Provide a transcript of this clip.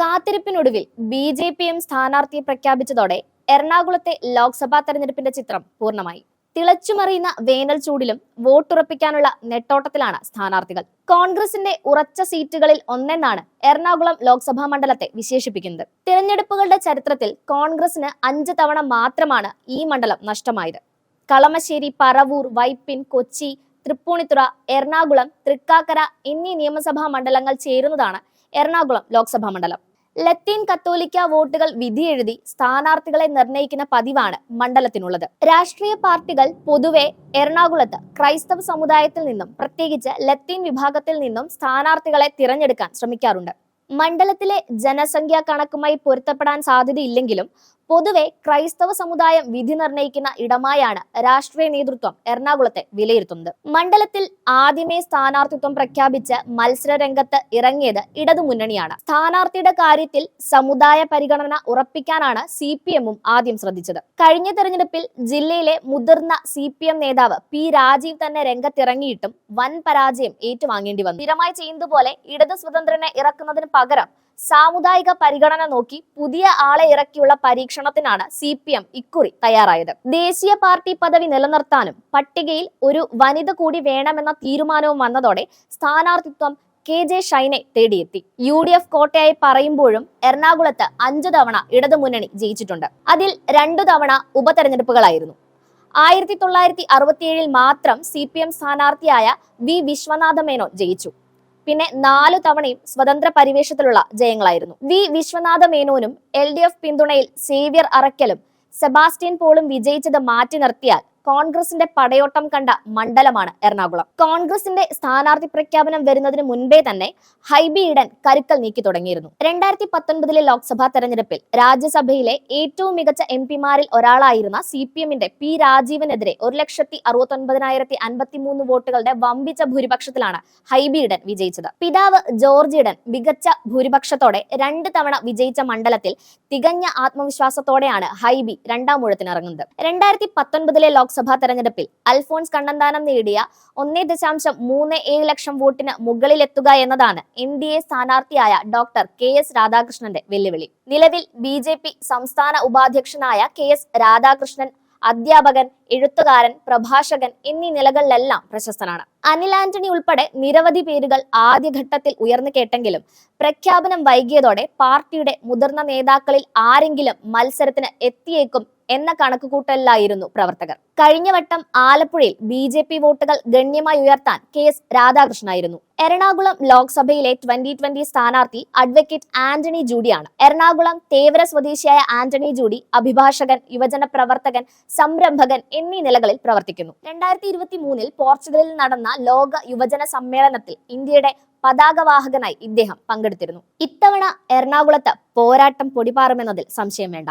കാത്തിരിപ്പിനൊടുവിൽ B J പിയും സ്ഥാനാർത്ഥിയെ പ്രഖ്യാപിച്ചതോടെ എറണാകുളത്തെ ലോക്സഭാ തെരഞ്ഞെടുപ്പിന്റെ ചിത്രം പൂർണമായി. തിളച്ചുമറിയുന്ന വേനൽ ചൂടിലും വോട്ടുറപ്പിക്കാനുള്ള നെട്ടോട്ടത്തിലാണ് സ്ഥാനാർത്ഥികൾ. കോൺഗ്രസിന്റെ ഉറച്ച സീറ്റുകളിൽ ഒന്നെന്നാണ് എറണാകുളം ലോക്സഭാ മണ്ഡലത്തെ വിശേഷിപ്പിക്കുന്നത്. തിരഞ്ഞെടുപ്പുകളുടെ ചരിത്രത്തിൽ കോൺഗ്രസിന് അഞ്ച് തവണ മാത്രമാണ് ഈ മണ്ഡലം നഷ്ടമായത്. കളമശ്ശേരി പറവൂർ വൈപ്പിൻ കൊച്ചി തൃപ്പൂണിത്തുറ എറണാകുളം തൃക്കാക്കര എന്നീ നിയമസഭാ മണ്ഡലങ്ങൾ ചേരുന്നതാണ് എറണാകുളം ലോക്സഭാ മണ്ഡലം. ലത്തീൻ കത്തോലിക്ക വോട്ടുകൾ വിധിയെഴുതി സ്ഥാനാർത്ഥികളെ നിർണയിക്കുന്ന പതിവാണ് മണ്ഡലത്തിനുള്ളത്. രാഷ്ട്രീയ പാർട്ടികൾ പൊതുവെ എറണാകുളത്ത് ക്രൈസ്തവ സമുദായത്തിൽ നിന്നും പ്രത്യേകിച്ച് ലത്തീൻ വിഭാഗത്തിൽ നിന്നും സ്ഥാനാർത്ഥികളെ തിരഞ്ഞെടുക്കാൻ ശ്രമിക്കാറുണ്ട്. മണ്ഡലത്തിലെ ജനസംഖ്യാ കണക്കുമായി പൊരുത്തപ്പെടാൻ സാധ്യതയില്ലെങ്കിലും പൊതുവെ ക്രൈസ്തവ സമുദായം വിധി നിർണയിക്കുന്ന ഇടമായാണ് രാഷ്ട്രീയ നേതൃത്വം എറണാകുളത്തെ വിലയിരുത്തുന്നത്. മണ്ഡലത്തിൽ ആദ്യമേ സ്ഥാനാർത്ഥിത്വം പ്രഖ്യാപിച്ച് മത്സര രംഗത്ത് ഇറങ്ങിയത് ഇടതുമുന്നണിയാണ്. സ്ഥാനാർത്ഥിയുടെ കാര്യത്തിൽ സമുദായ പരിഗണന ഉറപ്പിക്കാനാണ് സി പി എമ്മും ആദ്യം ശ്രദ്ധിച്ചത്. കഴിഞ്ഞ തെരഞ്ഞെടുപ്പിൽ ജില്ലയിലെ മുതിർന്ന സി പി എം നേതാവ് പി രാജീവ് തന്നെ രംഗത്തിറങ്ങിയിട്ടും വൻ പരാജയം ഏറ്റുവാങ്ങേണ്ടി വന്നു. സ്ഥിരമായി ചെയ്യുന്നതുപോലെ ഇടത് സ്വതന്ത്രനെ ഇറക്കുന്നതിന് പകരം സാമുദായിക പരിഗണന നോക്കി പുതിയ ആളെ ഇറക്കിയുള്ള പരീക്ഷണത്തിനാണ് സി പി എം ഇക്കുറി തയ്യാറായത്. ദേശീയ പാർട്ടി പദവി നിലനിർത്താനും പട്ടികയിൽ ഒരു വനിത കൂടി വേണമെന്ന തീരുമാനവും വന്നതോടെ സ്ഥാനാർത്ഥിത്വം കെ ജെ ഷൈനെ തേടിയെത്തി. യു ഡി എഫ് കോട്ടയായി പറയുമ്പോഴും എറണാകുളത്ത് അഞ്ചു തവണ ഇടതുമുന്നണി ജയിച്ചിട്ടുണ്ട്. അതിൽ രണ്ടു തവണ ഉപതെരഞ്ഞെടുപ്പുകളായിരുന്നു. ആയിരത്തി തൊള്ളായിരത്തി അറുപത്തിയേഴിൽ മാത്രം സി പി എം സ്ഥാനാർത്ഥിയായ വി വിശ്വനാഥ മേനോൻ ജയിച്ചു. പിന്നെ നാലു തവണയും സ്വതന്ത്ര പരിവേഷത്തിലുള്ള ജയങ്ങളായിരുന്നു. വി. വിശ്വനാഥ മേനോനും എൽ ഡി എഫ് പിന്തുണയിൽ സേവ്യർ അറക്കലും സെബാസ്റ്റ്യൻ പോളും വിജയിച്ചത് മാറ്റി നിർത്തിയാൽ കോൺഗ്രസിന്റെ പടയോട്ടം കണ്ട മണ്ഡലമാണ് എറണാകുളം. കോൺഗ്രസിന്റെ സ്ഥാനാർത്ഥി പ്രഖ്യാപനം വരുന്നതിന് മുൻപേ തന്നെ ഹൈബി ഈഡൻ കരുക്കൽ നീക്കി തുടങ്ങിയിരുന്നു. രണ്ടായിരത്തി പത്തൊൻപതിലെ ലോക്സഭാ തെരഞ്ഞെടുപ്പിൽ രാജ്യസഭയിലെ ഏറ്റവും മികച്ച എം പിമാരിൽ ഒരാളായിരുന്ന സി പി എമ്മിന്റെ പി രാജീവനെതിരെ ഒരു ലക്ഷത്തി അറുപത്തൊൻപതിനായിരത്തി അൻപത്തി മൂന്ന് വോട്ടുകളുടെ വമ്പിച്ച ഭൂരിപക്ഷത്തിലാണ് ഹൈബി ഈഡൻ വിജയിച്ചത്. പിതാവ് ജോർജ് ഈഡൻ മികച്ച ഭൂരിപക്ഷത്തോടെ രണ്ട് തവണ വിജയിച്ച മണ്ഡലത്തിൽ തികഞ്ഞ ആത്മവിശ്വാസത്തോടെയാണ് ഹൈബി രണ്ടാം ഊഴത്തിനിറങ്ങുന്നത്. രണ്ടായിരത്തി പത്തൊൻപതിലെ ലോക്സഭാ തെരഞ്ഞെടുപ്പിൽ അൽഫോൺസ് കണ്ണന്താനം നേടിയ ഒന്നേ ദശാംശം മൂന്ന് ഏഴ് ലക്ഷം വോട്ടിന് മുകളിലെത്തുക എന്നതാണ് എൻ ഡി എ സ്ഥാനാർത്ഥിയായ ഡോക്ടർ കെ എസ് രാധാകൃഷ്ണന്റെ വെല്ലുവിളി. നിലവിൽ ബി ജെ പി സംസ്ഥാന ഉപാധ്യക്ഷനായ കെ എസ് രാധാകൃഷ്ണൻ അധ്യാപകൻ എഴുത്തുകാരൻ പ്രഭാഷകൻ എന്നീ നിലകളിലെല്ലാം പ്രശസ്തനാണ്. അനിൽ ആന്റണി ഉൾപ്പെടെ നിരവധി പേരുകൾ ആദ്യഘട്ടത്തിൽ ഉയർന്നു കേട്ടെങ്കിലും പ്രഖ്യാപനം വൈകിയതോടെ പാർട്ടിയുടെ മുതിർന്ന നേതാക്കളിൽ ആരെങ്കിലും മത്സരത്തിന് എത്തിയേക്കും എന്ന കണക്കുകൂട്ടലിലായിരുന്നു പ്രവർത്തകർ. കഴിഞ്ഞ വട്ടം ആലപ്പുഴയിൽ ബി ജെ പി വോട്ടുകൾ ഗണ്യമായി ഉയർത്താൻ കെ എസ് രാധാകൃഷ്ണനായിരുന്നു. എറണാകുളം ലോക്സഭയിലെ ട്വന്റി ട്വന്റി സ്ഥാനാർത്ഥി അഡ്വക്കേറ്റ് ആന്റണി ജൂഡിയാണ്. എറണാകുളം തേവര സ്വദേശിയായ ആന്റണി ജൂഡി അഭിഭാഷകൻ യുവജന പ്രവർത്തകൻ സംരംഭകൻ എന്നീ നിലകളിൽ പ്രവർത്തിക്കുന്നു. രണ്ടായിരത്തി ഇരുപത്തി മൂന്നിൽ പോർച്ചുഗലിൽ ലോക യുവജന സമ്മേളനത്തിൽ ഇന്ത്യയുടെ പതാകവാഹകനായി ഇദ്ദേഹം പങ്കെടുത്തിരുന്നു. ഇത്തവണ എറണാകുളത്ത് പോരാട്ടം പൊടിപാറുമെന്നതിൽ സംശയം വേണ്ട.